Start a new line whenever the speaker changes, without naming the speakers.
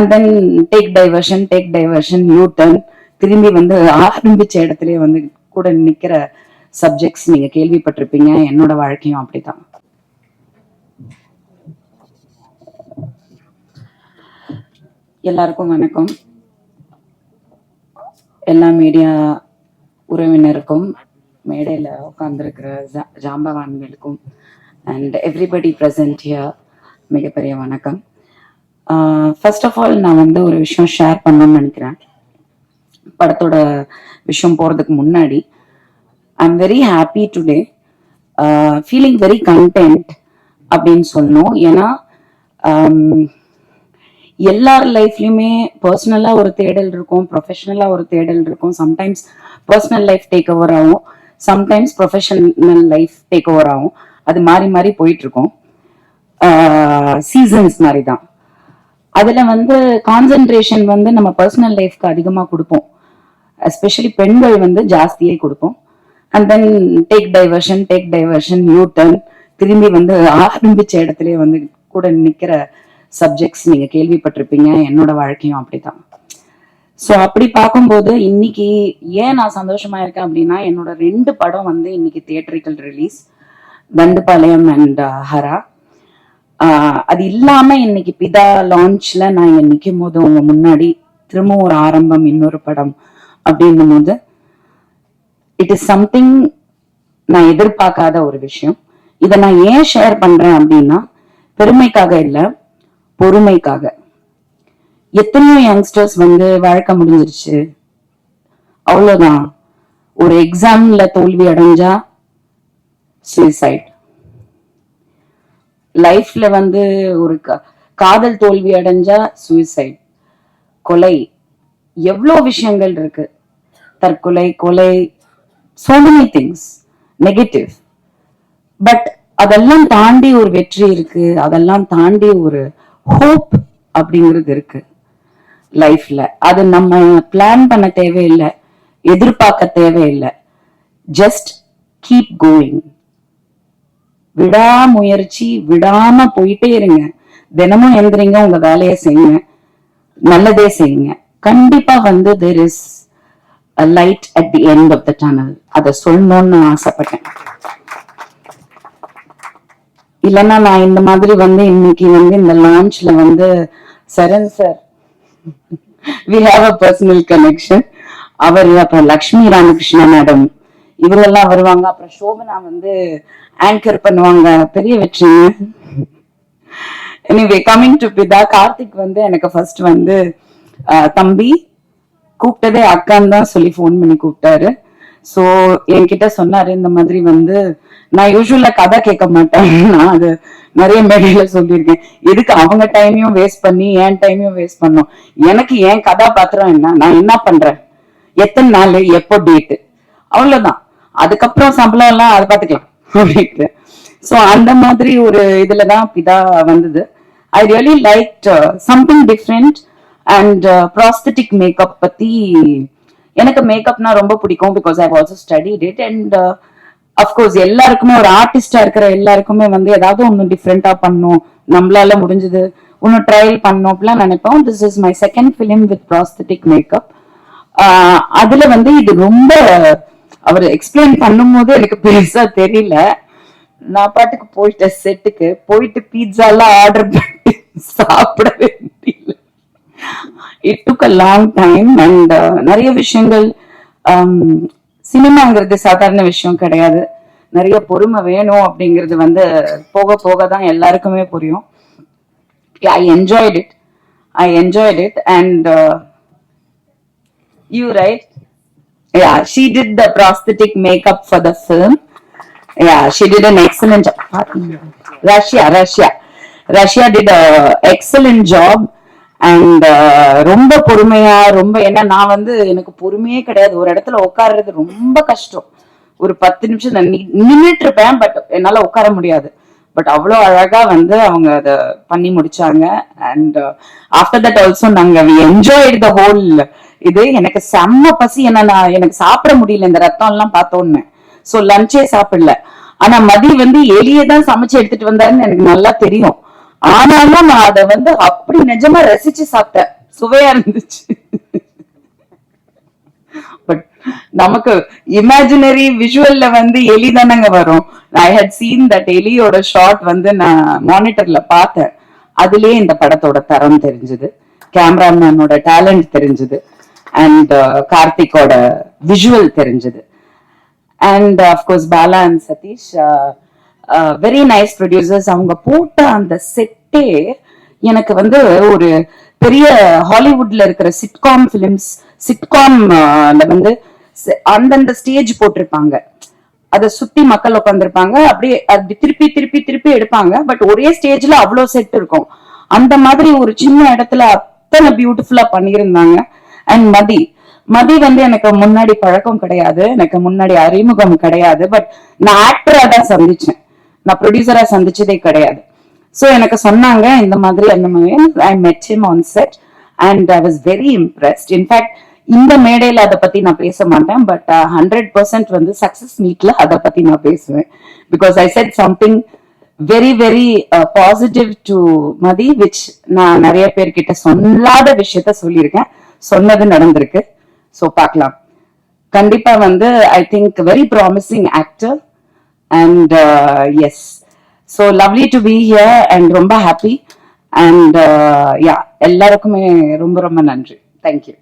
And then take diversion take diversion U turn திரும்பி வந்து ஆரம்பிச்ச இடத்துலயே வந்து கூட நிக்கிற சப்ஜெக்ட்ஸ் நீங்க கேள்விப்பட்டிருப்பீங்க. என்னோட வாழ்க்கையும் அப்படிதான் எல்லாருக்கும் வணக்கம். எல்லா மீடியா உறவினருக்கும் மேடையில் உட்காந்துருக்கிற ஜாம்பவான்களுக்கும் அண்ட் எவ்ரிபடி ப்ரெசன்ட் ஹியர் மிகப்பெரிய வணக்கம். ஃபர்ஸ்ட் ஆஃப் ஆல் நான் வந்து ஒரு விஷயம் ஷேர் பண்ணணும்னு நினைக்கிறேன். படத்தோட விஷயம் போகிறதுக்கு முன்னாடி I am very happy today feeling very content அப்படின்னு சொல்லணும். ஏன்னா um, எல்லார் லைஃப்லையுமே பர்சனலாக ஒரு தேடல் இருக்கும் ப்ரொஃபஷனலாக ஒரு தேடல் இருக்கும். Sometimes personal life take over ஆகும். Sometimes professional life take over ஆகும். அது மாறி மாறி போயிட்டு இருக்கும். Uh, சீசன்ஸ் மாதிரி தான் அதுல வந்து கான்சென்ட்ரேஷன் வந்து நம்ம பர்சனல் லைஃப்க்கு அதிகமா கொடுப்போம். எஸ்பெஷலி பெண்கள் வந்து ஜாஸ்தியே கொடுப்போம். And then take diversion take diversion U turn திரும்பி வந்து ஆரம்பிச்ச இடத்துல வந்து கூட நிக்கிற சப்ஜெக்ட்ஸ் நீங்க கேள்விப்பட்டிருப்பீங்க. என்னோட வாழ்க்கையும் அப்படிதான் ஸோ அப்படி பார்க்கும்போது இன்னைக்கு ஏன் நான் சந்தோஷமா இருக்கேன் அப்படின்னா என்னோட ரெண்டு படம் வந்து இன்னைக்கு theatrical release Dandupalayam and uh, Hara. அது இல்லாம இன்னைக்கு பிதா லான்ச்ல நான் இங்க நிற்கும் போது உங்க முன்னாடி திரும்ப ஒரு ஆரம்பம் இன்னொரு படம் அப்படின்னும் போது இட் இஸ் சம்திங் நான் எதிர்பார்க்காத ஒரு விஷயம். இதை நான் ஏன் ஷேர் பண்றேன் அப்படின்னா பெருமைக்காக இல்லை பொறுமைக்காக. எத்தனையோ யங்ஸ்டர்ஸ் வந்து வாழ்க்கை முடிஞ்சிருச்சு. அவ்வளோதான் ஒரு எக்ஸாம்ல தோல்வி அடைஞ்சா சூசைட் லைஃப்ல வந்து ஒரு கா- காதல் தோல்வி அடைஞ்சா சூசைட் கொலை. எவ்வளோ விஷயங்கள் இருக்கு. தற்கொலை கொலை so many things negative but அதெல்லாம் தாண்டி ஒரு வெற்றி இருக்கு. அதெல்லாம் தாண்டி ஒரு ஹோப் அப்படிங்கிறது இருக்கு. லைஃப்ல அது நம்ம பிளான் பண்ண தேவையில்லை. எதிர்பார்க்க தேவையில்லை. ஜஸ்ட் கீப் கோயிங் விடாமுயற்சி விடாம போயிட்டே இருங்க. தினமும் எழுதுறீங்க உங்க வேலையை செய்யுங்க. நல்லதே செய்யுங்க. கண்டிப்பா வந்து there is a light at the end of the tunnel அதை சொல்லணும்னு ஆசைப்பட்டேன். இல்லைன்னா நான் இந்த மாதிரி வந்து இன்னைக்கு வந்து இந்த லான்ச்ல வந்து Charan sir we have a personal connection அவர் அப்ப லக்ஷ்மி ராமகிருஷ்ணா மேடம் இவங்கெல்லாம் வருவாங்க. அப்புறம் சோபனா வந்து ஆங்கர் பண்ணுவாங்க. பெரிய வெற்றிங்க. எனிவே கமிங் டு பிதா கார்த்திக் வந்து எனக்கு ஃபர்ஸ்ட் வந்து தம்பி. கூப்பிட்டதே அக்கான்னு தான் சொல்லி ஃபோன் பண்ணி கூப்பிட்டாரு. ஸோ என்கிட்ட சொன்னாரு இந்த மாதிரி வந்து நான் யூஸ்வலா கதை கேட்க மாட்டேன். நான் அது நிறைய மேடையில சொல்லியிருக்கேன். எதுக்கு அவங்க டைமையும் வேஸ்ட் பண்ணி என் டைமையும் வேஸ்ட் பண்ணும்? எனக்கு என் கதாபாத்திரம் என்ன? நான் என்ன பண்றேன்? எத்தனை நாள்? எப்போ டேட்டு அவ்வளவுதான். அதுக்கப்புறம் சம்பளம் எல்லாம் அதை பாத்துக்கலாம் அப்படின்ட்டு. ஸோ அந்த மாதிரி ஒரு இதுலதான் பிதா வந்தது. I really like something different and prosthetic makeup பத்தி எனக்கு மேக்கப்னா ரொம்ப பிடிக்கும் because I also study it and of course எல்லாருக்குமே ஒரு ஆர்டிஸ்டா இருக்கிற எல்லாருக்குமே வந்து ஏதாவது ஒன்று டிஃப்ரெண்டா பண்ணும். நம்மளால முடிஞ்சது ஒன்று ட்ரையல் பண்ணோம் அப்படிலாம் நினைப்போம். This is my second film with prosthetic makeup அதுல வந்து இது ரொம்ப அவர் எக்ஸ்பிளைன் பண்ணும்போது எனக்கு பெருசா தெரியல. நான் பாட்டுக்கு போயிட்டேன் செட்டுக்கு போயிட்டு பீட்சா எல்லாம் ஆர்டர் பண்ணி சாப்பிடவே முடியல it took a long time and நிறைய விஷயங்கள் um, சினிமாங்கிறது சாதாரண விஷயம் கிடையாது. நிறைய பொறுமை வேணும் அப்படிங்கிறது வந்து போக போக தான் எல்லாருக்குமே புரியும். I enjoyed it I enjoyed it and you right Yeah, she did the prosthetic makeup for the film. Yeah, she did an excellent job. Russia, Russia. Russia did a excellent job and uh, ரொம்ப பொறுமையா ரொம்ப ஏன்னா நான் வந்து எனக்கு பொறுமையே கிடையாது ஒரு இடத்துல உட்கார்றது ரொம்ப கஷ்டம் ஒரு பத்து நிமிஷம் நான் நி- நின்னுட்டு இருப்பேன் பட் என்னால உட்கார முடியாது பட் அவ்வளோ அழகா வந்து அவங்க அதை பண்ணி முடிச்சாங்க. அண்ட் ஆஃப்டர் தட் ஆல்சோ நாங்க என்ஜாய் த ஹோல் இது. எனக்கு செம்ம பசி. என்ன நான் எனக்கு சாப்பிட முடியல. இந்த ரத்தம் எல்லாம் பார்த்தோன்னு சோ லஞ்சே சாப்பிடல. ஆனா மதி வந்து எலியே தான் சமைச்சு எடுத்துட்டு வந்தாருன்னு எனக்கு நல்லா தெரியும். ஆனாலும் நான் அதை வந்து அப்படி நிஜமா ரசிச்சு சாப்பிட்டேன். சுவையா இருந்துச்சு. நமக்கு இமேஜினரி விஷுவல்ல வந்து எலி தானங்க வரும். ஐ ஹட் சீன் தட் எலியோட ஷார்ட் வந்து நான் மானிட்டர்ல பார்த்தேன். அதுலயே இந்த படத்தோட தரம் தெரிஞ்சது. கேமராமேனோட டேலண்ட் தெரிஞ்சது. அண்ட் uh, கார்த்திக்கோட விஷுவல் தெரிஞ்சது. And of course Bala and Sathish very nice producers அவங்க போட்ட அந்த செட்டே எனக்கு வந்து ஒரு பெரிய ஹாலிவுட்ல இருக்கிற சிட்காம் பிலிம்ஸ் சிட்காம் வந்து அந்தந்த ஸ்டேஜ் போட்டிருப்பாங்க. அதை சுத்தி மக்கள் உட்காந்துருப்பாங்க அப்படியே அப்படி திருப்பி திருப்பி திருப்பி எடுப்பாங்க. பட் ஒரே ஸ்டேஜ்ல அவ்வளோ செட் இருக்கும். அந்த மாதிரி ஒரு சின்ன இடத்துல அத்தனை பியூட்டிஃபுல்லா பண்ணியிருந்தாங்க. அண்ட் மதி மதி வந்து எனக்கு முன்னாடி பழக்கம் கிடையாது. எனக்கு முன்னாடி அறிமுகம் கிடையாது. பட் நான் ஆக்டரா தான் சந்திச்சேன். நான் ப்ரொடியூசரா சந்திச்சதே கிடையாது. சோ எனக்கு சொன்னாங்க இந்த மாதிரி அந்த மாதிரி. I met him on set and I was very impressed in fact இந்த மேடையில அதை பத்தி நான் பேச மாட்டேன் பட் ஹண்ட்ரட் பர்சன்ட் வந்து சக்சஸ் மீட்ல அதை பத்தி நான் பேசுவேன். Because I said something very very positive to Mathi which நான் நிறைய பேர்கிட்ட சொல்லாத விஷயத்த சொல்லியிருக்கேன். சொன்னது நடந்திருக்கு. சோ பார்க்கலாம். கண்டிப்பா வந்து I think very promising actor and yes so lovely to be here and ரொம்ப ஹாப்பி அண்ட் யா எல்லாருக்குமே ரொம்ப ரொம்ப நன்றி. தேங்க்யூ